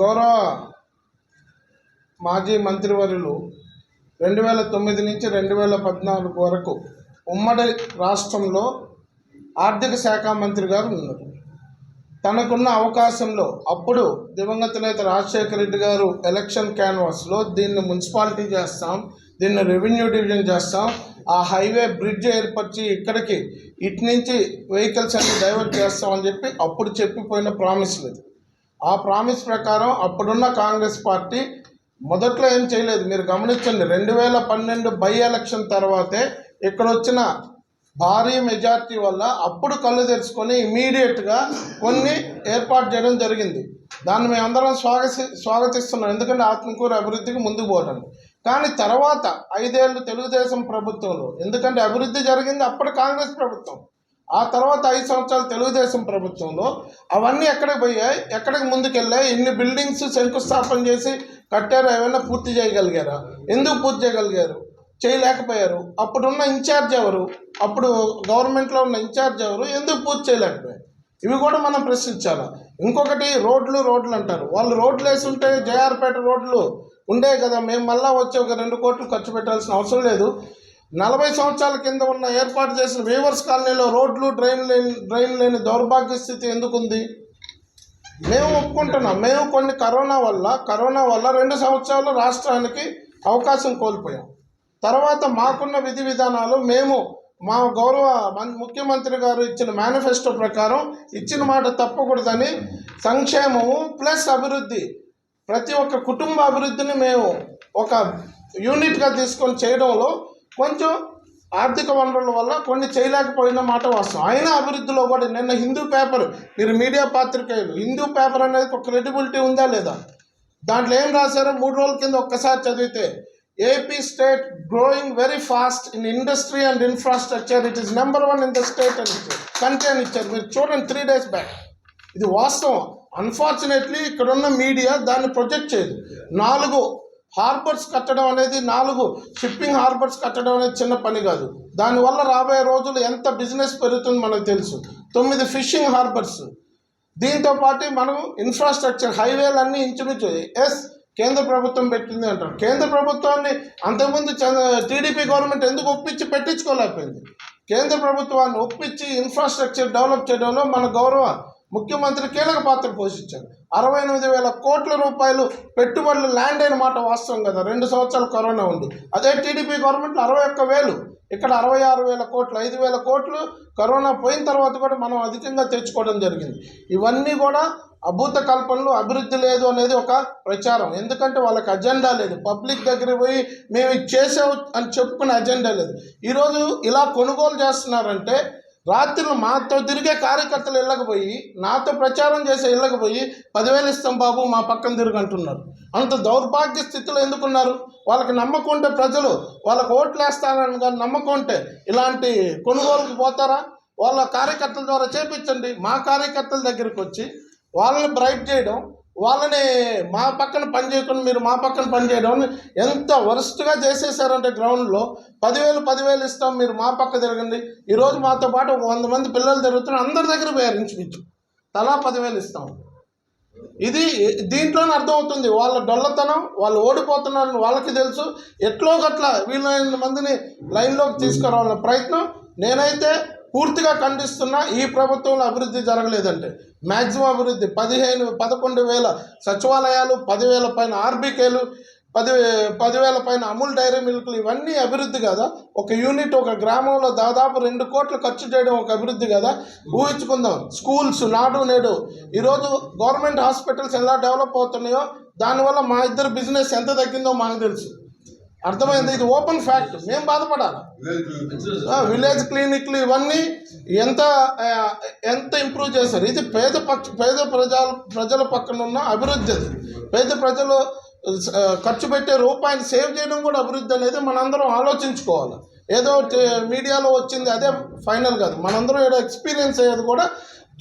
గౌరవ మాజీ మంత్రివర్యులు రెండు వేల తొమ్మిది నుంచి రెండు వేల పద్నాలుగు వరకు ఉమ్మడి రాష్ట్రంలో ఆర్థిక శాఖ మంత్రి గారు ఉన్నారు. తనకున్న అవకాశంలో అప్పుడు దివంగత నేత రాజశేఖర రెడ్డి గారు ఎలక్షన్ క్యాన్వాస్లో దీన్ని మున్సిపాలిటీ చేస్తాం దీన్ని రెవెన్యూ డివిజన్ చేస్తాం ఆ హైవే బ్రిడ్జ్ ఏర్పరిచి ఇక్కడికి ఇటు నుంచి వెహికల్స్ అన్ని డైవర్ట్ చేస్తాం అని చెప్పి అప్పుడు చెప్పిపోయిన ప్రామిస్ లేదు. ఆ ప్రామిస్ ప్రకారం అప్పుడున్న కాంగ్రెస్ పార్టీ మొదట్లో ఏం చేయలేదు. మీరు గమనించండి రెండు వేల పన్నెండు బై ఎలక్షన్ తర్వాతే ఇక్కడ వచ్చిన భారీ మెజార్టీ వల్ల అప్పుడు కళ్ళు తెరుచుకొని ఇమీడియట్గా కొన్ని ఏర్పాటు చేయడం జరిగింది. దాన్ని మేమందరం స్వాగతి స్వాగతిస్తున్నాం. ఎందుకంటే ఆత్మకూరు అభివృద్ధికి ముందుకు పోవడం కానీ తర్వాత ఐదేళ్ళు తెలుగుదేశం ప్రభుత్వంలో ఎందుకంటే అభివృద్ధి జరిగింది అప్పుడు కాంగ్రెస్ ప్రభుత్వం. ఆ తర్వాత ఐదు సంవత్సరాలు తెలుగుదేశం ప్రభుత్వంలో అవన్నీ ఎక్కడికి పోయాయి? ఎక్కడికి ముందుకెళ్ళాయి? ఇన్ని బిల్డింగ్స్ శంకుస్థాపన చేసి కట్టారు? ఏమైనా పూర్తి చేయగలిగారా? ఎందుకు పూర్తి చేయగలిగారు? చేయలేకపోయారు. అప్పుడున్న ఇన్ఛార్జ్ ఎవరు? అప్పుడు గవర్నమెంట్లో ఉన్న ఇన్ఛార్జ్ ఎవరు? ఎందుకు పూర్తి చేయలేకపోయారు? ఇవి కూడా మనం ప్రశ్నించాలి? ఇంకొకటి రోడ్లు రోడ్లు అంటారు. వాళ్ళు రోడ్లు వేసి ఉంటే జేఆర్పేట రోడ్లు ఉండే కదా మేము మళ్ళీ వచ్చి ఒక రెండు కోట్లు ఖర్చు పెట్టాల్సిన అవసరం లేదు. నలభై సంవత్సరాల కింద ఉన్న ఏర్పాటు చేసిన వీవర్స్ కాలనీలో రోడ్లు డ్రైన్ లేని డ్రైన్ లేని దౌర్భాగ్య స్థితి ఎందుకుంది? మేము ఒప్పుకుంటున్నాం. మేము కొన్ని కరోనా వల్ల కరోనా వల్ల రెండు సంవత్సరాలు రాష్ట్రానికి అవకాశం కోల్పోయాం. తర్వాత మాకున్న విధి విధానాలు మేము మా గౌరవ ముఖ్యమంత్రి గారు ఇచ్చిన మేనిఫెస్టో ప్రకారం ఇచ్చిన మాట తప్పకూడదని సంక్షేమము ప్లస్ అభివృద్ధి. ప్రతి ఒక్క కుటుంబ అభివృద్ధిని మేము ఒక యూనిట్గా తీసుకొని చేయడంలో కొంచెం ఆర్థిక వనరుల వల్ల కొన్ని చేయలేకపోయిన మాట వాస్తవం. అయినా అభివృద్ధిలో కూడా నిన్న హిందూ పేపర్ మీరు మీడియా పాత్రికేయులు హిందూ పేపర్ అనేది ఒక క్రెడిబిలిటీ ఉందా లేదా? దాంట్లో ఏం రాశారో? మూడు రోజుల కింద ఒక్కసారి చదివితే AP state growing very fast in industry and infrastructure it is number one in the state అని ఇచ్చారు. కంటెంట్ ఇచ్చారు. మీరు చూడండి త్రీ డేస్ బ్యాక్ ఇది వాస్తవం. అన్ఫార్చునేట్లీ ఇక్కడున్న మీడియా దాన్ని ప్రొజెక్ట్ చేయదు. నాలుగు హార్బర్స్ కట్టడం అనేది నాలుగు షిప్పింగ్ హార్బర్స్ కట్టడం అనేది చిన్న పని కాదు. దానివల్ల రాబోయే రోజులు ఎంత బిజినెస్ పెరుగుతుంది మనకు తెలుసు. తొమ్మిది ఫిషింగ్ హార్బర్స్. దీంతో పాటు మనం ఇన్ఫ్రాస్ట్రక్చర్ హైవేలు అన్నీ ఇంచుమించు ఎస్ కేంద్ర ప్రభుత్వం పెట్టింది అంటారు. కేంద్ర ప్రభుత్వాన్ని అంతకుముందు టీడీపీ గవర్నమెంట్ ఎందుకు ఒప్పించి పెట్టించుకోలేకపోయింది? కేంద్ర ప్రభుత్వాన్ని ఒప్పించి ఇన్ఫ్రాస్ట్రక్చర్ డెవలప్ చేయడంలో మన గౌరవ ముఖ్యమంత్రి కీలక పాత్ర పోషించారు. అరవై ఎనిమిది వేల కోట్ల రూపాయలు పెట్టుబడులు ల్యాండ్ అయిన మాట వాస్తవం కదా. రెండు సంవత్సరాలు కరోనా ఉంది. అదే టీడీపీ గవర్నమెంట్లో అరవై ఒక్క వేలు ఇక్కడ అరవై ఆరు వేల కోట్లు ఐదు వేల కోట్లు కరోనా పోయిన తర్వాత కూడా మనం అధికంగా తెచ్చుకోవడం జరిగింది. ఇవన్నీ కూడా అభూత కల్పనలు అభివృద్ధి లేదు అనేది ఒక ప్రచారం. ఎందుకంటే వాళ్ళకి అజెండా లేదు. పబ్లిక్ దగ్గర పోయి మేము ఇది చేసాం అని చెప్పుకునే అజెండా లేదు. ఈరోజు ఇలా కొనుగోలు చేస్తున్నారంటే రాత్రులు మాతో తిరిగే కార్యకర్తలు వెళ్ళకపోయి నాతో ప్రచారం చేసే వెళ్ళకపోయి పదివేలు ఇస్తాం బాబు మా పక్కన తిరుగు అంటున్నారు. అంత దౌర్భాగ్య స్థితిలో ఎందుకున్నారు? వాళ్ళకి నమ్మకం ఉంటే ప్రజలు వాళ్ళకి ఓట్లు వేస్తారని కానీ నమ్మకం ఉంటే ఇలాంటి కొనుగోలుకు పోతారా? వాళ్ళ కార్యకర్తల ద్వారా చేపించండి. మా కార్యకర్తల దగ్గరికి వచ్చి వాళ్ళని బ్రైట్ చేయడం వాళ్ళని మా పక్కన పని చేయకుండా మీరు మా పక్కన పని చేయడం ఎంత వరస్ట్గా చేసేసారంటే గ్రౌండ్లో పదివేలు పదివేలు ఇస్తాం మీరు మా పక్క తిరగండి. ఈరోజు మాతో పాటు ఒక వంద మంది పిల్లలు తిరుగుతున్నారు అందరి దగ్గర పోయారు ఇంచుమించు తలా పదివేలు ఇస్తాం. ఇది దీంట్లోనే అర్థమవుతుంది వాళ్ళ డొల్లతనం వాళ్ళు ఓడిపోతున్నారని వాళ్ళకి తెలుసు. ఎట్లో గట్ల వీళ్ళ మందిని లైన్లోకి తీసుకురావాలన్న ప్రయత్నం నేనైతే పూర్తిగా ఖండిస్తున్నా ఈ ప్రభుత్వంలో అభివృద్ధి జరగలేదంటే. మ్యాక్సిమం అభివృద్ధి పదిహేను పదకొండు వేల సచివాలయాలు పదివేల పైన ఆర్బీకేలు పది పదివేల పైన అమూల్ డైరీ మిల్క్లు ఇవన్నీ అభివృద్ధి కదా. ఒక యూనిట్ ఒక గ్రామంలో దాదాపు రెండు కోట్లు ఖర్చు చేయడం ఒక అభివృద్ధి కదా. ఊహించుకుందాం. స్కూల్స్ నాడు నేడు ఈరోజు గవర్నమెంట్ హాస్పిటల్స్ ఎలా డెవలప్ అవుతున్నాయో దానివల్ల మా ఇద్దరు బిజినెస్ ఎంత తగ్గిందో మాకు తెలుసు. అర్థమైంది? ఇది ఓపెన్ ఫ్యాక్ట్. మేము బాధపడాలి. విలేజ్ క్లినిక్లు ఇవన్నీ ఎంత ఎంత ఇంప్రూవ్ చేశారు? ఇది పేద పక్ష పేద ప్రజల ప్రజల పక్కన ఉన్న అభివృద్ధి అది. పేద ప్రజలు ఖర్చు పెట్టే రూపాయిని సేవ్ చేయడం కూడా అభివృద్ధి అనేది మనందరం ఆలోచించుకోవాలి. ఏదో మీడియాలో వచ్చింది అదే ఫైనల్ కాదు. మనందరం ఏదో ఎక్స్పీరియన్స్ అయ్యేది కూడా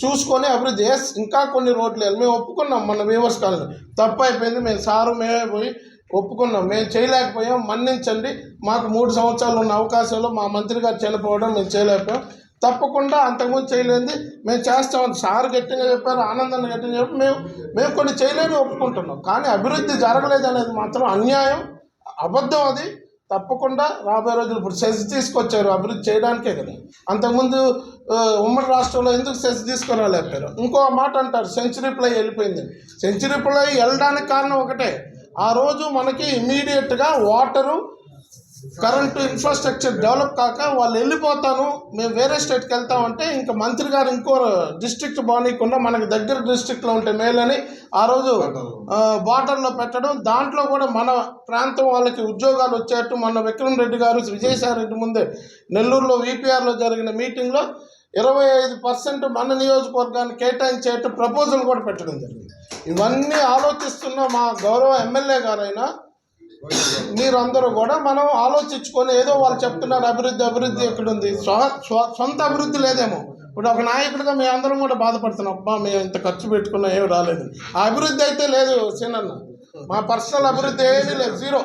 చూసుకొని అభివృద్ధి. ఇంకా కొన్ని రోడ్లు మేము ఒప్పుకున్నాం మన వ్యూవర్స్ కాలనీ తప్పు అయిపోయింది. మేము సారు మేమే పోయి ఒప్పుకున్నాం. మేము చేయలేకపోయాం. మన్నించండి. మాకు మూడు సంవత్సరాలు ఉన్న అవకాశంలో మా మంత్రి గారు చనిపోవడం మేము చేయలేకపోయాం. తప్పకుండా అంతకుముందు చేయలేనిది మేము చేస్తామని సార్ గట్టిగా చెప్పారు. ఆనందాన్ని గట్టిగా చెప్పి మేము మేము కొన్ని చేయలేని ఒప్పుకుంటున్నాం. కానీ అభివృద్ధి జరగలేదు అనేది మాత్రం అన్యాయం. అబద్ధం అది. తప్పకుండా రాబోయే రోజులు ఇప్పుడు సెస్ తీసుకొచ్చారు. అభివృద్ధి చేయడానికే కదా. అంతకుముందు ఉమ్మడి రాష్ట్రంలో ఎందుకు సెస్ తీసుకురాలేపారు ఇంకో మాట అంటారు. సెంచరీ ప్లై వెళ్ళిపోయింది. సెంచరీ ప్లై వెళ్ళడానికి కారణం ఒకటే. ఆ రోజు మనకి ఇమీడియట్గా వాటరు కరెంటు ఇన్ఫ్రాస్ట్రక్చర్ డెవలప్ కాక వాళ్ళు వెళ్ళిపోతాను. మేము వేరే స్టేట్కి వెళ్తామంటే ఇంకా మంత్రి గారు ఇంకో డిస్ట్రిక్ట్ బానీయకుండా మనకి దగ్గర డిస్ట్రిక్ట్లో ఉంటే మేలని ఆ రోజు బార్డర్లో పెట్టడం. దాంట్లో కూడా మన ప్రాంతం వాళ్ళకి ఉద్యోగాలు వచ్చేట్టు మన విక్రమ్ రెడ్డి గారు విజయసాయి రెడ్డి ముందే నెల్లూరులో విపిఆర్లో జరిగిన మీటింగ్లో ఇరవై ఐదు పర్సెంట్ మన నియోజకవర్గాన్ని కేటాయించేట్టు ప్రపోజల్ కూడా పెట్టడం జరిగింది. ఇవన్నీ ఆలోచిస్తున్న మా గౌరవ ఎమ్మెల్యే గారైనా మీరందరూ కూడా మనం ఆలోచించుకొని ఏదో వాళ్ళు చెప్తున్నారు అభివృద్ధి అభివృద్ధి ఎక్కడుంది స్వ స్వ- సొంత అభివృద్ధి లేదేమో. ఇప్పుడు ఒక నాయకుడిగా మేము అందరం కూడా బాధపడుతున్నాం. అబ్బా మేము ఇంత ఖర్చు పెట్టుకున్నా ఏమి రాలేదు. ఆ అభివృద్ధి అయితే లేదు సీనన్న. మా పర్సనల్ అభివృద్ధి ఏమీ లేదు జీరో.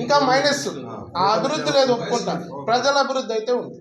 ఇంకా మైనస్. ఆ అభివృద్ధి లేదు ఒప్పుకుంటా. ప్రజల అభివృద్ధి అయితే ఉంది.